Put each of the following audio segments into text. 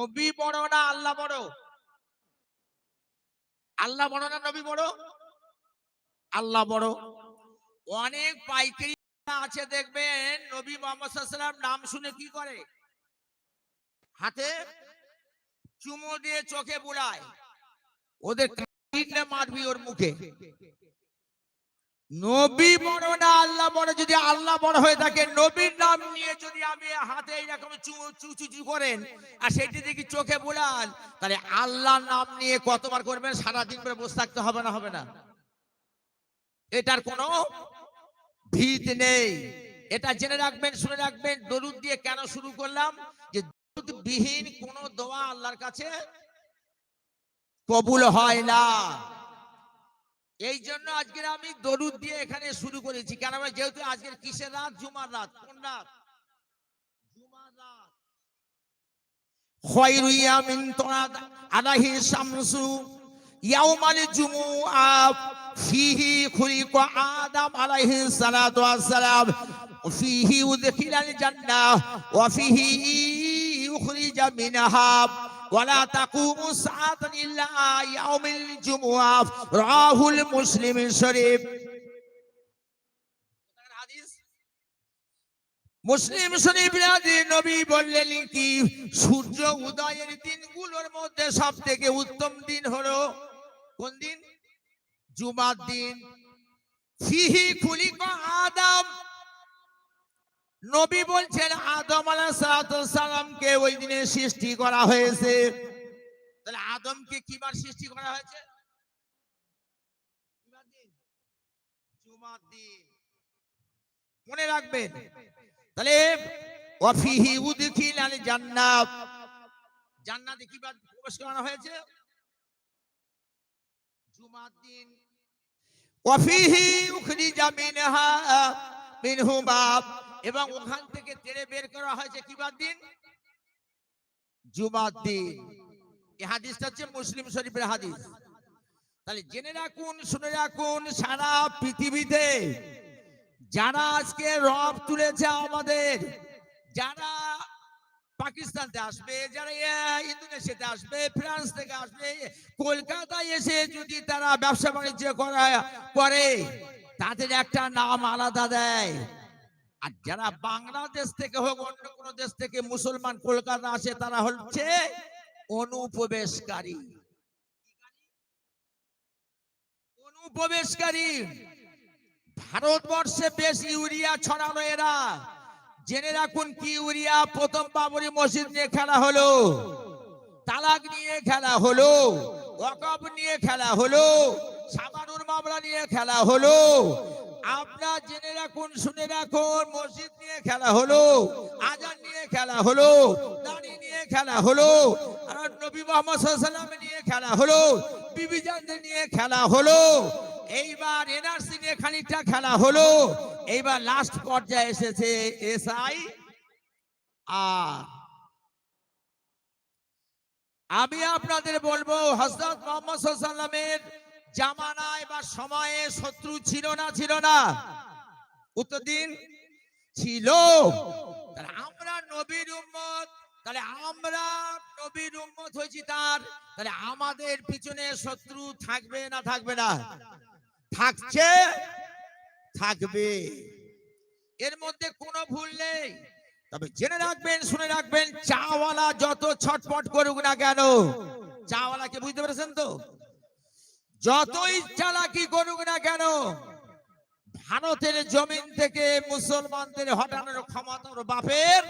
নবী বড় না আল্লাহ বড়? আল্লাহ বড় না নবী বড়? আল্লাহ বড়। অনেক পাইকারি আছে, দেখবেন নবী মোহাম্মদ নাম শুনে কি করে? হাতে চুমো দিয়ে চোখে বুলায়। ওদের মারবি ওর মুখে। নবী বড় না, আল্লাহ বড়। যদি আল্লাহ বড় হয়ে থাকে, নবীর নাম নিয়ে যদি আমি হাতে এইরকম চুচু করেন, আর সেটি দেখি চোখে বুলান, তাহলে আল্লাহর নাম নিয়ে কতবার করবেন? সারাদিন করে বসে থাকতে হবে না হবে না। এটার কোনো ভিত নেই। এটা জেনে রাখবেন, শুনে রাখবেন, দরুদ দিয়ে কেন শুরু করলাম? যে বিহীন কোন দোয়া আল্লাহর কাছে কবুল হয় না। এই জন্য আজকে আমি দরুদ দিয়ে এখানে শুরু করেছি। কেন যেহেতু আজকের কিসের রাত? জুমার রাত। কোন রাত? জুমার রাত। তোরাদ আলাহি শামসু ইয়াউমাল জুমুআ ফিহি খুলিকা আদম আলাইহি সালাতু ওয়াসসালাম ফিহি উদখিলাল জান্নাহ ওয়া ফিহি মিনহা ولا تقوم الساعة إلا يوم الجمعة رواه المسلم الشريف মুসলিম শরীফের আদি নবী বললেন কি সূর্য উদয়ের দিনগুলোর মধ্যে সব থেকে উত্তম দিন হলো কোন দিন জুমার দিন ফিহি খুলিক আদম নবী বলছেন, আদম সালামকে ওই দিনে সৃষ্টি করা হয়েছে। তাহলে আদমকে কিবার সৃষ্টি করা হয়েছে? মনে রাখবেন। তাহলে আল জান্নাত। জান্নাতে কিবার প্রবেশ করানো হয়েছে? জুমার দিন। ওয়াফিহি উখরিজা মিনহা এবং ওখান থেকে তেড়ে বের করা হয়েছে কিবার দিন? জুমার দিন। এই হাদিসটা হচ্ছে মুসলিম শরীফের হাদিস। তাহলে জেনে রাখুন শুনে রাখুন সারা পৃথিবীতে যারা আজকে রব তুলেছে আমাদের যারা পাকিস্তানতে আসবে যারা ইন্দোনেশিয়াতে আসবে ফ্রান্স থেকে আসবে কলকাতায় এসে যদি তারা ব্যবসা বাণিজ্য করা করে তাদের একটা নাম আলাদা দেয়। আর যারা বাংলাদেশ থেকে হোক, অন্য কোন দেশ থেকে মুসলমান, কলকাতা আসে, তারা হচ্ছে অনুপ্রবেশকারী। অনুপ্রবেশকারী। ভারতবর্ষে বেশ ইউরিয়া ছড়ানো এরা। জেনে রাখুন কি ইউরিয়া? প্রথম বাবরি মসজিদ নিয়ে খেলা হলো। তালাক নিয়ে খেলা হলো। ওয়াকফ নিয়ে খেলা হলো। সাবানুর মামলা নিয়ে খেলা হলো। আপনার জেনে রাখুন, শুনে রাখুন, মসজিদ নিয়ে খেলা হলো, আজান নিয়ে খেলা হলো, দাড়ি নিয়ে খেলা হলো নবী মোহাম্মদ নিয়ে খেলা হলো, বিবিজানদের নিয়ে খেলা হলো, এইবার এনআরসি নিয়ে খানিকটা খেলা হলো, এইবার লাস্ট পর্যায়ে এসেছে এসআই আর। আমি আপনাদের বলব হজরত মোহাম্মদ সাল্লামের জামানায় বা সময়ে শত্রু ছিল না ছিল না। উত্তর দিন, ছিল। আমরা নবীর উম্মত, তাহলে আমরা নবীর উম্মত হয়েছি তার। তাহলে আমাদের পিছনে শত্রু থাকবে না থাকবে না? থাকছে, থাকবে। এর মধ্যে কোনো ভুল নেই। তবে জেনে রাখবেন, শুনে রাখবেন, চাওয়ালা যত ছটপট করুক না কেন, চাওয়ালাকে বুঝতে পেরেছেন তো? যতই চালাকি করুক না কেন, ভারতের জমিন থেকে মুসলমানদের হটানোর ক্ষমতা ওর বাপের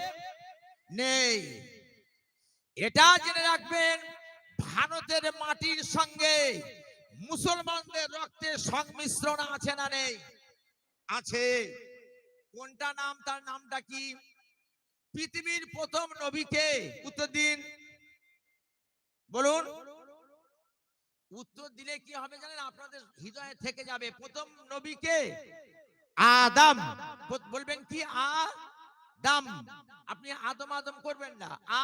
নেই। এটা জেনে রাখবেন, ভারতের মাটির সঙ্গে মুসলমানদের রক্তের সংমিশ্রণ আছে না নেই? আছে। কোনটা নাম, তার নামটা কি? পৃথিবীর প্রথম নবীকে উত্তর দিন বলুন। উত্তর দিলে কি হবে জানেন? আপনাদের হৃদয়ে থেকে যাবে। প্রথম নবীকে আদম। বলবেন কি? আ দাম আপনি আদম আদম করবেন না। আ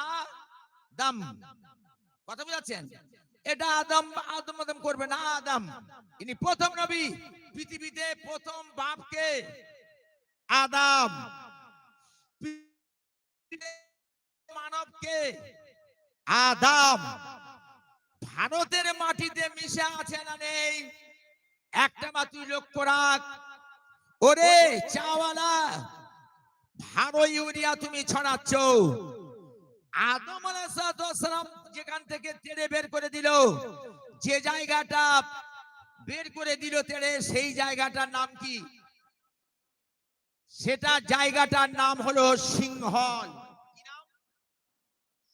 দাম কথা বুঝাচ্ছেন? এটা আদম আদম আদম করবেন না, আদম। ইনি প্রথম নবী। পৃথিবীতে প্রথম বাপকে আদম। মানবকে আদাম। ভারতের মাটিতে মিশে আছে না নেই? একটা মাত্র লক্ষ্য রাখ ওরে, চাওয়ালা ভালো ইউরিয়া তুমি ছড়াচ্ছ। আদম আলাইসালাম যেখান থেকে তেড়ে বের করে দিল, যে জায়গাটা বের করে দিল তেড়ে, সেই জায়গাটার নাম কি? সেটা জায়গাটার নাম হলো সিংহল।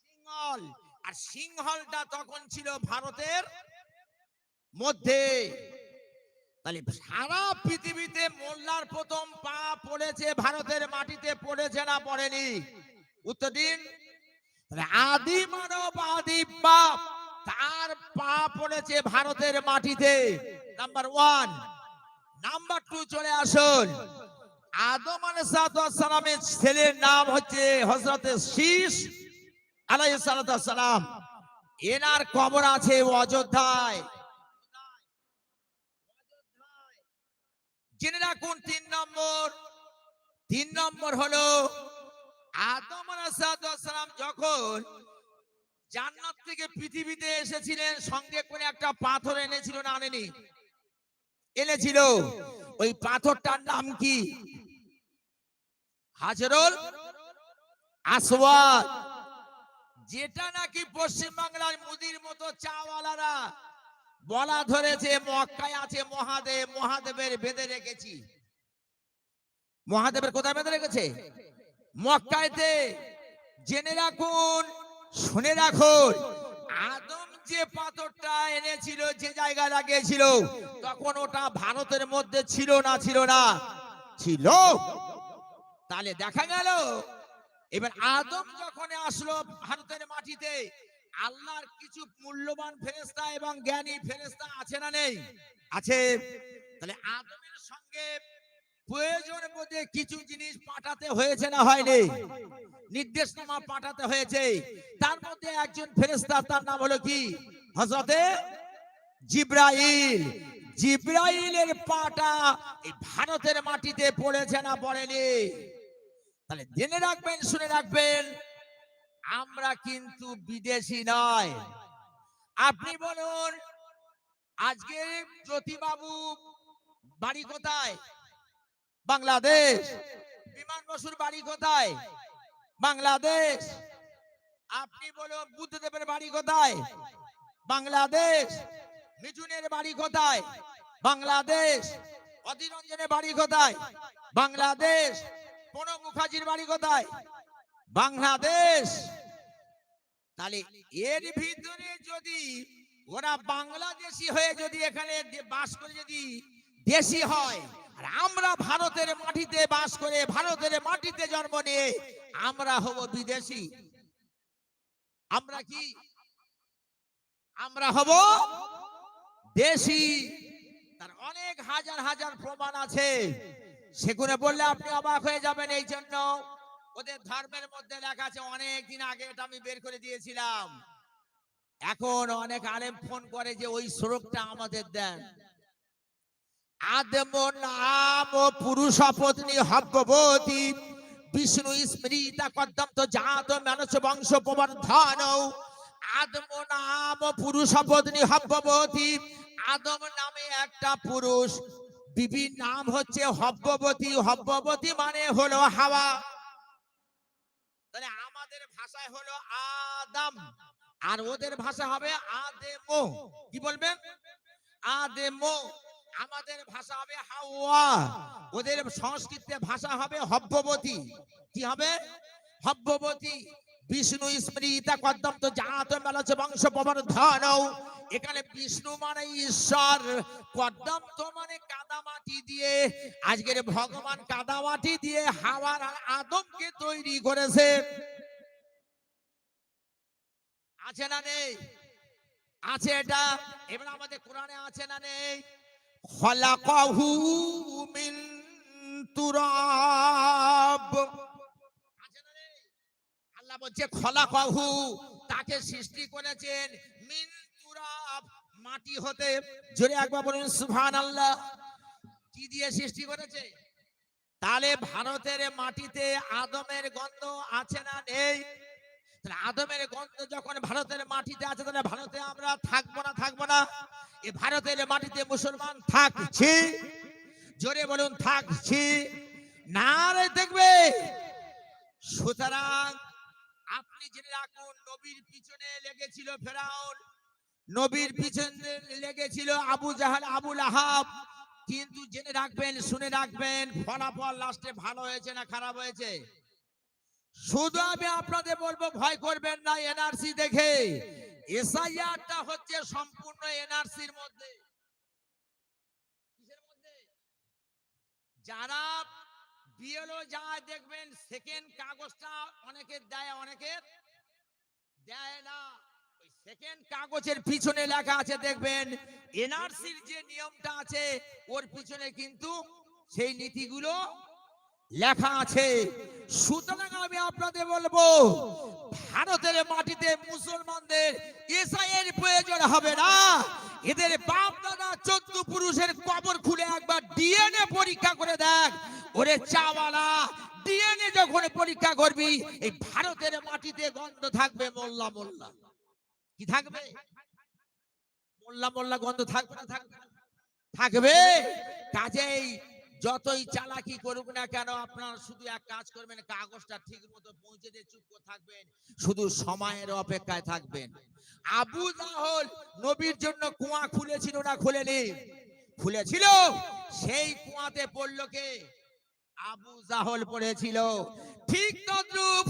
সিংহল। আর সিংহলটা তখন ছিল ভারতের মধ্যে। তাহলে সারা পৃথিবীতে মোল্লার প্রথম পা পড়েছে, ভারতের মাটিতে পড়েছে না পড়েনি? উত্তর দিন। আদি মানব, আদি বাপ, তার পা পড়েছে ভারতের মাটিতে। নাম্বার ওয়ান নাম্বার টু চলে আসুন। আদম আলাইসালামের ছেলের নাম হচ্ছে হজরতে শীষ আলাইসালাম এনার কবর আছে অযোধ্যায়। জেনে রাখুন, তিন নম্বর। তিন নম্বর হলো থেকে পৃথিবীতে এসেছিলেন, সঙ্গে একটা পাথর এনেছিল না এনেছিল। ওই পাথরটার নাম কি? আসওয়াদ। যেটা নাকি পশ্চিম বাংলার মুদির মতো চাওয়ালারা বলা ধরেছে, মক্কায় আছে মহাদেব, মহাদেবের বেঁধে রেখেছি। মহাদেবের কোথায় বেঁধে রেখেছে? মক্কায়তে। জেনে রাখুন, শুনে রাখুন, আদম যে পাথরটা এনেছিল, যে জায়গা লাগিয়েছিল, তখন ওটা ভারতের মধ্যে ছিল না ছিল না, ছিল। তাহলে দেখা গেল এবার আদম যখন আসলো ভারতের মাটিতে, আল্লাহর কিছু মূল্যবান ফেরেস্তা এবং জ্ঞানী ফেরেস্তা আছে না নেই? আছে। তাহলে আদমের সঙ্গে প্রয়োজন বোধে কিছু জিনিস পাঠাতে হয়েছে না হয়নি? নির্দেশনামা পাঠাতে হয়েছে। তার মধ্যে একজন ফেরেস্তা তার নাম হলো কি? হজরতে জিব্রাইল। জিব্রাইলের পাটা এই ভারতের মাটিতে পড়েছে না পড়েনি? তাহলে জেনে রাখবেন, শুনে রাখবেন, আমরা কিন্তু বিদেশি নয়। আপনি বলুন, আজকে জ্যোতিবাবু বাড়ি কোথায়? বাংলাদেশ। বিমান বসুর বাড়ি কোথায়? বাংলাদেশ। আপনি বলুন, বুদ্ধদেবের বাড়ি কোথায়? বাংলাদেশ। মিঠুনের বাড়ি কোথায়? বাংলাদেশ। অধীরঞ্জনের বাড়ি কোথায়? বাংলাদেশ। প্রণব মুখার্জির বাড়ি কোথায়? বাংলাদেশ। তাহলে এর ভিতরে যদি ওরা বাংলাদেশি হয়ে যদি এখানে বাস করে যদি দেশি হয়, আর আমরা ভারতের মাটিতে বাস করে ভারতের মাটিতে জন্ম নিয়ে আমরা হব বিদেশি। আমরা কি? আমরা হব দেশি। তার অনেক হাজার হাজার প্রমাণ আছে। সেগুলো বললে আপনি অবাক হয়ে যাবেন এই জন্য। ওদের ধর্মের মধ্যে লেখা আছে, অনেক দিন আগে এটা আমি বের করে দিয়েছিলাম। এখন অনেক আলেম ফোন করে যে, ওই শ্লোকটা আমাদের দেন। আদম নাম ও পুরুষ পত্নী হব্যবতী, বিষ্ণু স্মৃতা কদ্দম তো জাত মানুষ বংশ প্রবর্ধন। আদম নাম পুরুষ পত্নী হব্যবতী, আদম নামে একটা পুরুষ। বিবির নাম হচ্ছে হব্যবতী। হব্যবতী মানে হলো হাওয়া। আমাদের ভাষায় হলো আদম। আর ওদের ভাষা হবে আদেমো। কি বলবেন আদেমো। আমাদের ভাষা হবে হাওয়া। ওদের সংস্কৃতে ভাষা হবে হব্যবতী। কি হবে? হব্যবতী। বিষ্ণু স্মৃতা কদ্দম তো জাত মেলাচ বংশ প্রবর্ধন। এখানে বিষ্ণু মানে ঈশ্বর কদ্দম তো মানে কাদামাটি দিয়ে। আজকের ভগবান কাদামাটি দিয়ে হাওয়ার আর আদমকে তৈরি করেছে। আছে না নেই? আছে এটা? এবার আমাদের কোরআনে আছে না নেই? খলাকাহু মিন তুরাব আছে না নেই আল্লাহ বলছে খলাকাহু তাকে সৃষ্টি করেছেন মাটি হতে। জোরে একবার বলুন, সুবহানাল্লাহ। কি দিয়ে সৃষ্টি করেছে? তাহলে ভারতের মাটিতে আদমের গন্ধ আছে না নেই? তাহলে আদমের গন্ধ যখন ভারতের মাটিতে আছে, তাহলে ভারতে আমরা থাকব না থাকব না। এ ভারতের মাটিতে মুসলমান থাকছি। জোরে বলুন, থাকছি। না রে দেখবে, সুতরাং আপনি জেনে রাখুন, নবীর পিছনে লেগেছিল ফেরাউন। নবীর পিছনে লেগেছিল আবু জাহাল আবুল আহাব কিন্তু জেনে রাখবেন, শুনে রাখবেন, ফলাফল লাস্টে ভালো হয়েছে না খারাপ হয়েছে? শুধু আমি আপনাদের বলব, ভয় করবেন না এনআরসি দেখে। এসআইআরটা হচ্ছে সম্পূর্ণ এনআরসির মধ্যে? যারা বিএলও যা দেখবেন সেকেন্ড কাগজটা অনেকের দেয় অনেকের দেয় না। ওই সেকেন্ড কাগজের পিছনে লেখা আছে, দেখবেন এনআরসির যে নিয়মটা আছে, ওর পিছনে কিন্তু সেই নীতিগুলো লেখা আছে, সুতরাং আমি আপনাদের বলব, ভারতের মাটিতে মুসলমানদের এসআইয়ের প্রয়োজন হবে না। এদের বাপ দাদা চোদ্দ পুরুষের কবর খুলে একবার ডিএনএ পরীক্ষা করে দেখ। ওরে চাওয়ালা, ডিএনএ যখন পরীক্ষা করবি, এই ভারতের মাটিতে গন্ধ থাকবে, মোল্লা মোল্লা। কি থাকবে? মোল্লা মোল্লা গন্ধ থাকবে না, থাকবে? থাকবে। কাজেই যতই চালাকি করুক না কেন, আপনারা শুধু এক কাজ করবেন, কাগজটা ঠিক মতো পৌঁছে দিয়ে চুপ থাকবেন, শুধু সময়ের অপেক্ষায় থাকবেন। আবু জাহল নবীর জন্য কুয়া খুলেছিল না খুলেনি? খুলেছিল। সেই কুয়াতে পড়ল কে? আবু জাহল পড়েছিল। ঠিক তদ্রূপ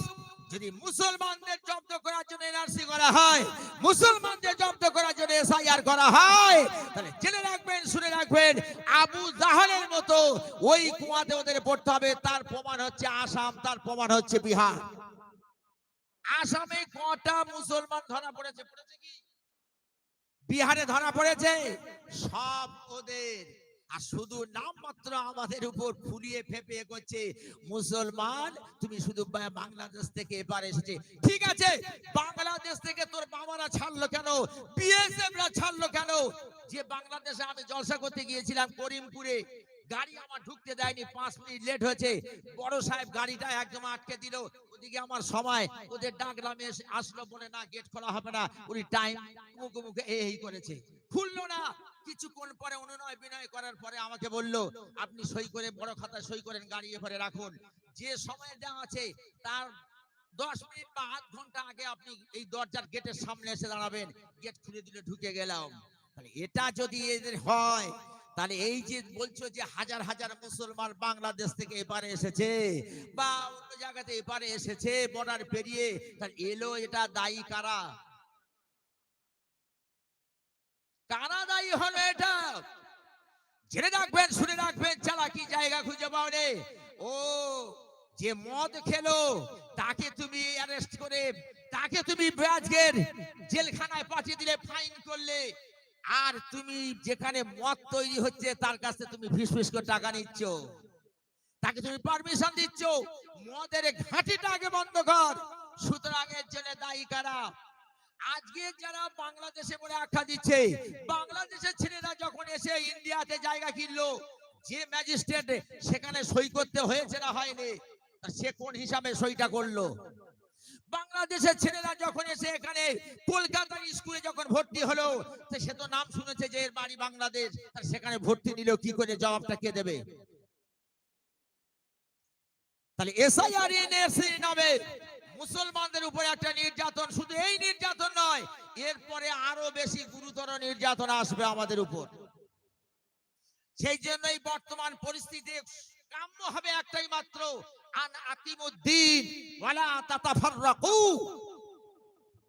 যদি মুসলমানদের জব্দ করার জন্য এনআরসি করা হয়, মুসলমানদের জব্দ করার জন্য এসআইআর করা হয়, তাহলে জেনে রাখবেন, শুনে রাখবেন, আবু জাহালের মতো ওই কুয়াতে ওদের পড়তে হবে, তার প্রমাণ হচ্ছে আসাম, তার প্রমাণ হচ্ছে বিহার। আসামে কটা মুসলমান ধরা পড়েছে পড়েছে কি? বিহারে ধরা পড়েছে? সব ওদের। আর শুধু নাম মাত্র আমাদের উপর ফুলিয়ে ফেপে করছে মুসলমান, তুমি শুধু বাংলাদেশ থেকে এবার এসেছে। ঠিক আছে, বাংলাদেশ থেকে তোর বাবারা ছাড়লো কেন? বিএসএফরা ছাড়লো কেন? যে বাংলাদেশে আমি জলসা করতে গিয়েছিলাম করিমপুরে, গাড়ি আমার ঢুকতে দেয়নি, পাঁচ মিনিট লেট হয়েছে। বড় সাহেব গাড়িটা একদম আটকে দিল। ওদিকে আমার সময়, ওদের ডাকলাম এসে আসলো বলে, না গেট খোলা হবে না। উনি টাইম মুখে মুখে এই করেছে। খুললো না। কিছুক্ষণ পরে অনুনয় বিনয় করার পরে আমাকে বলল, আপনি সই করে বড় খাতায় সই করেন গাড়ি এবারে রাখুন। যে সময় দেওয়া আছে, তার দশ মিনিট বা আধ ঘণ্টা আগে আপনি এই দরজার গেটের সামনে এসে দাঁড়াবেন। গেট খুলে দিলে ঢুকে গেলাম। তাহলে এটা যদি এদের হয়, তাহলে এই যে বলছো যে হাজার হাজার মুসলমান বাংলাদেশ থেকে এপারে এসেছে বা অন্য জায়গাতে এপারে এসেছে বর্ডার পেরিয়ে, তাহলে এলো এটা দায়ী কারা? কারা দায়ী হলো এটা। জেনে রাখবেন, শুনে রাখবেন, চালাকি জায়গা খুঁজে পাও রে ও, যে মদ খেলো, তাকে তুমি অ্যারেস্ট করে, তাকে তুমি আজকের জেলখানায় পাঠিয়ে দিলে ফাইন করলে। আর তুমি যেখানে মদ তৈরি হচ্ছে, তার কাছে তুমি ফিস ফিস করে টাকা নিচ্ছ। তাকে তুমি পারমিশন দিচ্ছ। মদের ঘাটিটা আগে বন্ধ কর। সুতরাং এর জন্য দায়ী কারা? আজকে যারা বাংলাদেশে বলে আখ্যা দিচ্ছে, বাংলাদেশের ছেলেরা যখন এসে ইন্ডিয়াতে জায়গা কিনলো, যে ম্যাজিস্ট্রেট সেখানে সই করতে হয়েছে না হয়নি সে কোন হিসাবে সইটা করল? বাংলাদেশের ছেলেরা যখন এসে এখানে কলকাতার স্কুলে যখন ভর্তি হলো সে তো নাম শুনেছে যে এর বাড়ি বাংলাদেশ সেখানে ভর্তি নিল, কি করে জবাবটা কে দেবে? তাহলে এসআইআর এনএসসি নামে মুসলমানদের উপরে একটা নির্যাতন, শুধু এই নির্যাতন নয়, এরপরে আরও বেশি গুরুতর নির্যাতন আসবে আমাদের উপর। সেই জন্যই বর্তমান পরিস্থিতি কাম্য হবে একটাই মাত্র, আন আকিমুদ্দিন, ওয়ালা তাতাফাররাকু।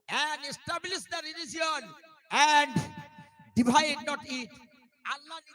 And establish the religion and divide not it. Allah